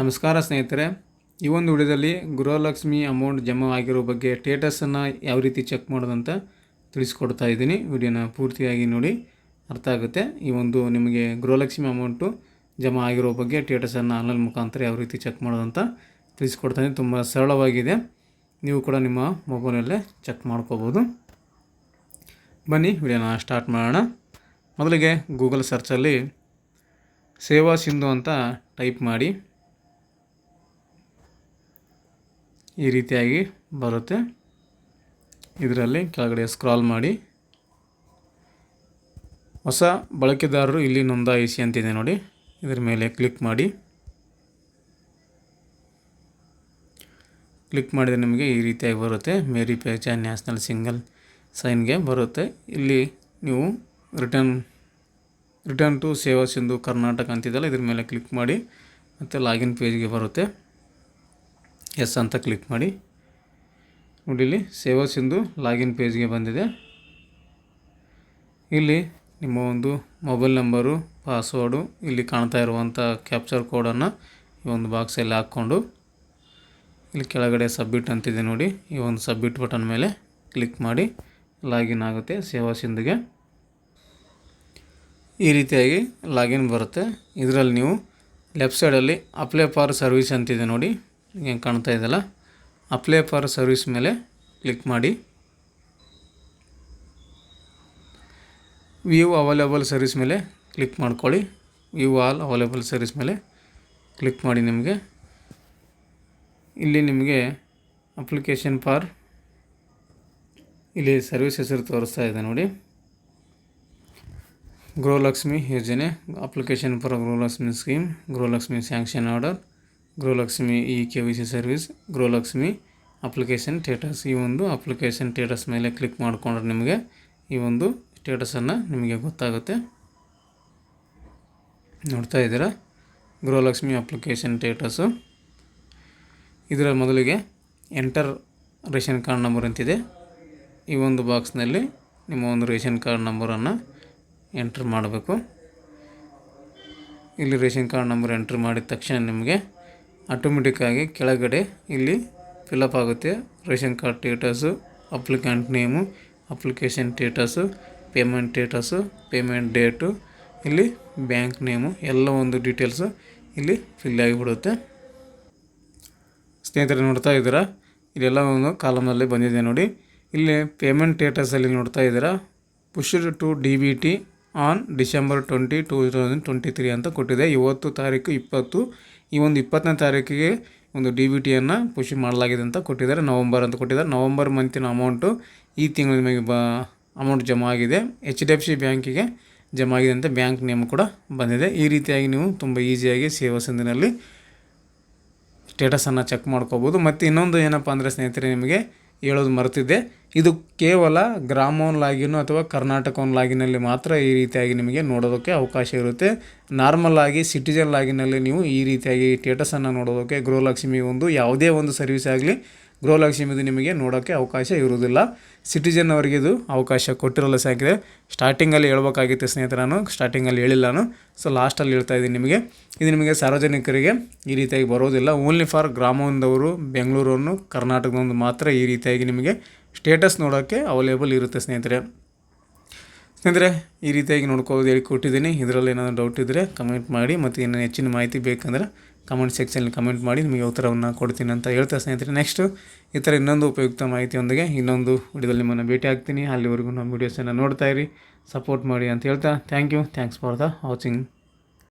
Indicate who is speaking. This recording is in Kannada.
Speaker 1: ನಮಸ್ಕಾರ ಸ್ನೇಹಿತರೆ, ಈ ಒಂದು ವಿಡಿಯೋದಲ್ಲಿ ಗೃಹಲಕ್ಷ್ಮಿ ಅಮೌಂಟ್ ಜಮಾ ಆಗಿರೋ ಬಗ್ಗೆ ಸ್ಟೇಟಸನ್ನು ಯಾವ ರೀತಿ ಚೆಕ್ ಮಾಡೋದಂತ ತಿಳಿಸ್ಕೊಡ್ತಾ ಇದ್ದೀನಿ. ವಿಡಿಯೋನ ಪೂರ್ತಿಯಾಗಿ ನೋಡಿ, ಅರ್ಥ ಆಗುತ್ತೆ. ಈ ಒಂದು ನಿಮಗೆ ಗೃಹಲಕ್ಷ್ಮಿ ಅಮೌಂಟು ಜಮಾ ಆಗಿರೋ ಬಗ್ಗೆ ಸ್ಟೇಟಸನ್ನು ಆನ್ಲೈನ್ ಮುಖಾಂತರ ಯಾವ ರೀತಿ ಚೆಕ್ ಮಾಡೋದಂತ ತಿಳಿಸ್ಕೊಡ್ತಾ ಇದ್ದೀನಿ. ತುಂಬ ಸರಳವಾಗಿದೆ. ನೀವು ಕೂಡ ನಿಮ್ಮ ಮೊಬೈಲಲ್ಲೇ ಚೆಕ್ ಮಾಡ್ಕೋಬೋದು. ಬನ್ನಿ, ವಿಡಿಯೋನ ಸ್ಟಾರ್ಟ್ ಮಾಡೋಣ. ಮೊದಲಿಗೆ ಗೂಗಲ್ ಸರ್ಚಲ್ಲಿ ಸೇವಾ ಸಿಂಧು ಅಂತ ಟೈಪ್ ಮಾಡಿ. ಈ ರೀತಿಯಾಗಿ ಬರುತ್ತೆ. ಇದರಲ್ಲಿ ಕೆಳಗಡೆ ಸ್ಕ್ರಾಲ್ ಮಾಡಿ. ಹೊಸ ಬಳಕೆದಾರರು ಇಲ್ಲಿ ನೋಂದಾಯಿಸಿ ಅಂತಿದೆ ನೋಡಿ. ಇದರ ಮೇಲೆ ಕ್ಲಿಕ್ ಮಾಡಿ. ಕ್ಲಿಕ್ ಮಾಡಿದರೆ ನಿಮಗೆ ಈ ರೀತಿಯಾಗಿ ಬರುತ್ತೆ. ಮೇರಿ ಪೇಚ ನ್ಯಾಷನಲ್ ಸಿಂಗಲ್ ಸೈನ್ಗೆ ಬರುತ್ತೆ. ಇಲ್ಲಿ ನೀವು ರಿಟರ್ನ್ ರಿಟರ್ನ್ ಟು ಸೇವಾ ಸಿಂಧು ಕರ್ನಾಟಕ ಅಂತಿದ್ದಲ್ಲ ಇದ್ರ ಮೇಲೆ ಕ್ಲಿಕ್ ಮಾಡಿ. ಮತ್ತು ಲಾಗಿನ್ ಪೇಜ್ಗೆ ಬರುತ್ತೆ. ಎಸ್ ಅಂತ ಕ್ಲಿಕ್ ಮಾಡಿ. ನೋಡಿ ಇಲ್ಲಿ ಸೇವಾ ಸಿಂಧು ಲಾಗಿನ್ ಪೇಜ್ಗೆ ಬಂದಿದೆ. ಇಲ್ಲಿ ನಿಮ್ಮ ಒಂದು ಮೊಬೈಲ್ ನಂಬರು, ಪಾಸ್ವರ್ಡು ಇಲ್ಲಿ ಕಾಣ್ತಾ ಇರುವಂಥ ಕ್ಯಾಪ್ಚರ್ ಕೋಡನ್ನು ಈ ಒಂದು ಬಾಕ್ಸಲ್ಲಿ ಹಾಕ್ಕೊಂಡು ಇಲ್ಲಿ ಕೆಳಗಡೆ ಸಬ್ಮಿಟ್ ಅಂತಿದೆ ನೋಡಿ. ಈ ಒಂದು ಸಬ್ಮಿಟ್ ಬಟನ್ ಮೇಲೆ ಕ್ಲಿಕ್ ಮಾಡಿ ಲಾಗಿನ್ ಆಗುತ್ತೆ ಸೇವಾ ಸಿಂಧುಗೆ. ಈ ರೀತಿಯಾಗಿ ಲಾಗಿನ್ ಬರುತ್ತೆ. ಇದರಲ್ಲಿ ನೀವು ಲೆಫ್ಟ್ ಸೈಡಲ್ಲಿ ಅಪ್ಲೈ ಫಾರ್ ಸರ್ವಿಸ್ ಅಂತಿದೆ ನೋಡಿ. ಹೆಂಗೆ ಕಾಣ್ತಾ ಇದೆಯಲ್ಲ ಅಪ್ಲೈ ಫಾರ್ ಸರ್ವಿಸ್ ಮೇಲೆ ಕ್ಲಿಕ್ ಮಾಡಿ. ವ್ಯೂ ಅವೈಲೇಬಲ್ ಸರ್ವಿಸ್ ಮೇಲೆ ಕ್ಲಿಕ್ ಮಾಡ್ಕೊಳ್ಳಿ. ವ್ಯೂ ಆಲ್ ಅವೈಲೇಬಲ್ ಸರ್ವಿಸ್ ಮೇಲೆ ಕ್ಲಿಕ್ ಮಾಡಿ ನಿಮಗೆ. ಇಲ್ಲಿ ನಿಮಗೆ ಅಪ್ಲಿಕೇಶನ್ ಫಾರ್ ಇಲ್ಲಿ ಸರ್ವಿಸ್ ಹೆಸರು ತೋರಿಸ್ತಾ ಇದೆ ನೋಡಿ. ಗೃಹಲಕ್ಷ್ಮಿ ಯೋಜನೆ application for Gruhalakshmi scheme Gruhalakshmi sanction order Gruhalakshmi e K Y C service Gruhalakshmi application status ಈ ಒಂದು ಅಪ್ಲಿಕೇಶನ್ ಸ್ಟೇಟಸ್ ಮೇಲೆ ಕ್ಲಿಕ್ ಮಾಡಿಕೊಂಡ್ರೆ ನಿಮಗೆ ಈ ಒಂದು ಸ್ಟೇಟಸನ್ನು ನಿಮಗೆ ಗೊತ್ತಾಗುತ್ತೆ. ನೋಡ್ತಾ ಇದ್ದೀರಾ? ಗೃಹಲಕ್ಷ್ಮಿ ಅಪ್ಲಿಕೇಶನ್ ಸ್ಟೇಟಸ್ಸು ಇದರ ಮೊದಲಿಗೆ ಎಂಟರ್ ರೇಷನ್ ಕಾರ್ಡ್ ನಂಬರ್ ಅಂತಿದೆ. ಈ ಒಂದು ಬಾಕ್ಸ್ನಲ್ಲಿ ನಿಮ್ಮ ಒಂದು ರೇಷನ್ ಕಾರ್ಡ್ ನಂಬರನ್ನು ಎಂಟ್ರ್ ಮಾಡಬೇಕು. ಇಲ್ಲಿ ರೇಷನ್ ಕಾರ್ಡ್ ನಂಬರ್ ಎಂಟ್ರ್ ಮಾಡಿದ ತಕ್ಷಣ ನಿಮಗೆ ಆಟೋಮೆಟಿಕ್ಕಾಗಿ ಕೆಳಗಡೆ ಇಲ್ಲಿ ಫಿಲಪ್ ಆಗುತ್ತೆ. Ration card status applicant name application status payment status payment date ಇಲ್ಲಿ ಬ್ಯಾಂಕ್ ನೇಮು ಎಲ್ಲ ಒಂದು ಡೀಟೇಲ್ಸು ಇಲ್ಲಿ ಫಿಲ್ ಆಗಿಬಿಡುತ್ತೆ ಸ್ನೇಹಿತರೆ ನೋಡ್ತಾ ಇದ್ದೀರಾ? ಇದೆಲ್ಲ ಒಂದು ಕಾಲಮ್ನಲ್ಲಿ ಬಂದಿದೆ ನೋಡಿ. ಇಲ್ಲಿ ಪೇಮೆಂಟ್ ಸ್ಟೇಟಸಲ್ಲಿ ನೋಡ್ತಾ ಇದ್ದೀರಾ? Pushed to D B T on December twenty two thousand twenty three ಅಂತ ಕೊಟ್ಟಿದೆ. ಇವತ್ತು ತಾರೀಕು ಇಪ್ಪತ್ತು. ಈ ಒಂದು ಇಪ್ಪತ್ತನೇ ತಾರೀಕಿಗೆ ಒಂದು ಡಿ ಬಿ ಟಿಯನ್ನು ಪುಷಿ ಮಾಡಲಾಗಿದೆ ಅಂತ ಕೊಟ್ಟಿದ್ದಾರೆ. ನವಂಬರ್ ಅಂತ ಕೊಟ್ಟಿದ್ದಾರೆ. ನವಂಬರ್ ಮಂತಿನ ಅಮೌಂಟು ಈ ತಿಂಗಳು ನಿಮಗೆ ಬ ಅಮೌಂಟ್ ಜಮಾ ಆಗಿದೆ. ಎಚ್ ಡಿ ಎಫ್ ಸಿ ಬ್ಯಾಂಕಿಗೆ ಜಮಾ ಆಗಿದೆ ಅಂತ ಬ್ಯಾಂಕ್ ನೇಮ್ ಕೂಡ ಬಂದಿದೆ. ಈ ರೀತಿಯಾಗಿ ನೀವು ತುಂಬ ಈಸಿಯಾಗಿ ಸೇವಾ ಸಂದಿನಲ್ಲಿ ಸ್ಟೇಟಸನ್ನು ಚೆಕ್ ಮಾಡ್ಕೋಬೋದು. ಮತ್ತು ಇನ್ನೊಂದು ಏನಪ್ಪ ಅಂದರೆ ಸ್ನೇಹಿತರೆ, ನಿಮಗೆ ಹೇಳೋದು ಮರೆತಿದ್ದೆ. ಇದು ಕೇವಲ ಗ್ರಾಮೋನ್ ಲಾಗಿನ್ ಅಥವಾ ಕರ್ನಾಟಕ ಲಾಗಿನಲ್ಲಿ ಮಾತ್ರ ಈ ರೀತಿಯಾಗಿ ನಿಮಗೆ ನೋಡೋದಕ್ಕೆ ಅವಕಾಶ ಇರುತ್ತೆ. ನಾರ್ಮಲ್ ಆಗಿ ಸಿಟಿಜನ್ ಲಾಗಿನಲ್ಲಿ ನೀವು ಈ ರೀತಿಯಾಗಿ ಸ್ಟೇಟಸನ್ನು ನೋಡೋದಕ್ಕೆ ಗೃಹಲಕ್ಷ್ಮಿ ಒಂದು ಯಾವುದೇ ಒಂದು ಸರ್ವಿಸ್ ಆಗಲಿ ಗೃಹಲಕ್ಷ್ಮಿದು ನಿಮಗೆ ನೋಡೋಕ್ಕೆ ಅವಕಾಶ ಇರುವುದಿಲ್ಲ. ಸಿಟಿಜನ್ ಅವರಿಗೆ ಇದು ಅವಕಾಶ ಕೊಟ್ಟಿರಲ್ಲ ಸಾಕಿದೆ ಸ್ಟಾರ್ಟಿಂಗಲ್ಲಿ ಹೇಳ್ಬೇಕಾಗಿತ್ತು ಸ್ನೇಹಿತರೆ ನಾನು ಸ್ಟಾರ್ಟಿಂಗಲ್ಲಿ ಹೇಳಿಲ್ಲ ನಾನು. ಸೊ ಲಾಸ್ಟಲ್ಲಿ ಹೇಳ್ತಾ ಇದ್ದೀನಿ ನಿಮಗೆ. ಇದು ನಿಮಗೆ ಸಾರ್ವಜನಿಕರಿಗೆ ಈ ರೀತಿಯಾಗಿ ಬರೋದಿಲ್ಲ. ಓನ್ಲಿ ಫಾರ್ ಗ್ರಾಮದವರು ಬೆಂಗಳೂರನ್ನು, ಕರ್ನಾಟಕದೊಂದು ಮಾತ್ರ ಈ ರೀತಿಯಾಗಿ ನಿಮಗೆ ಸ್ಟೇಟಸ್ ನೋಡೋಕ್ಕೆ ಅವೈಲೇಬಲ್ ಇರುತ್ತೆ ಸ್ನೇಹಿತರೆ. ಸ್ನೇಹಿತರೆ, ಈ ರೀತಿಯಾಗಿ ನೋಡ್ಕೋದು ಹೇಳಿ ಕೊಟ್ಟಿದ್ದೀನಿ. ಇದರಲ್ಲಿ ಏನಾದರೂ ಡೌಟ್ ಇದ್ದರೆ ಕಮೆಂಟ್ ಮಾಡಿ ಮತ್ತು ಇನ್ನೂ ಹೆಚ್ಚಿನ ಮಾಹಿತಿ ಬೇಕಂದ್ರೆ ಕಮೆಂಟ್ ಸೆಕ್ಷನಲ್ಲಿ ಕಮೆಂಟ್ ಮಾಡಿ ನಿಮಗೆ ಉತ್ತರವನ್ನು ಕೊಡ್ತೀನಿ ಅಂತ ಹೇಳ್ತಾ ಸ್ನೇಹಿತರೆ. ನೆಕ್ಸ್ಟು ಈ ಥರ ಇನ್ನೊಂದು ಉಪಯುಕ್ತ ಮಾಹಿತಿಯೊಂದಿಗೆ ಇನ್ನೊಂದು ವಿಡಿಯೋದಲ್ಲಿ ನಿಮ್ಮನ್ನು ಭೇಟಿ ಆಗ್ತೀನಿ. ಅಲ್ಲಿವರೆಗೂ ನಮ್ಮ ವೀಡಿಯೋಸನ್ನು ನೋಡ್ತಾ ಇರಿ ಸಪೋರ್ಟ್ ಮಾಡಿ ಅಂತ ಹೇಳ್ತಾ thank you thanks for the watching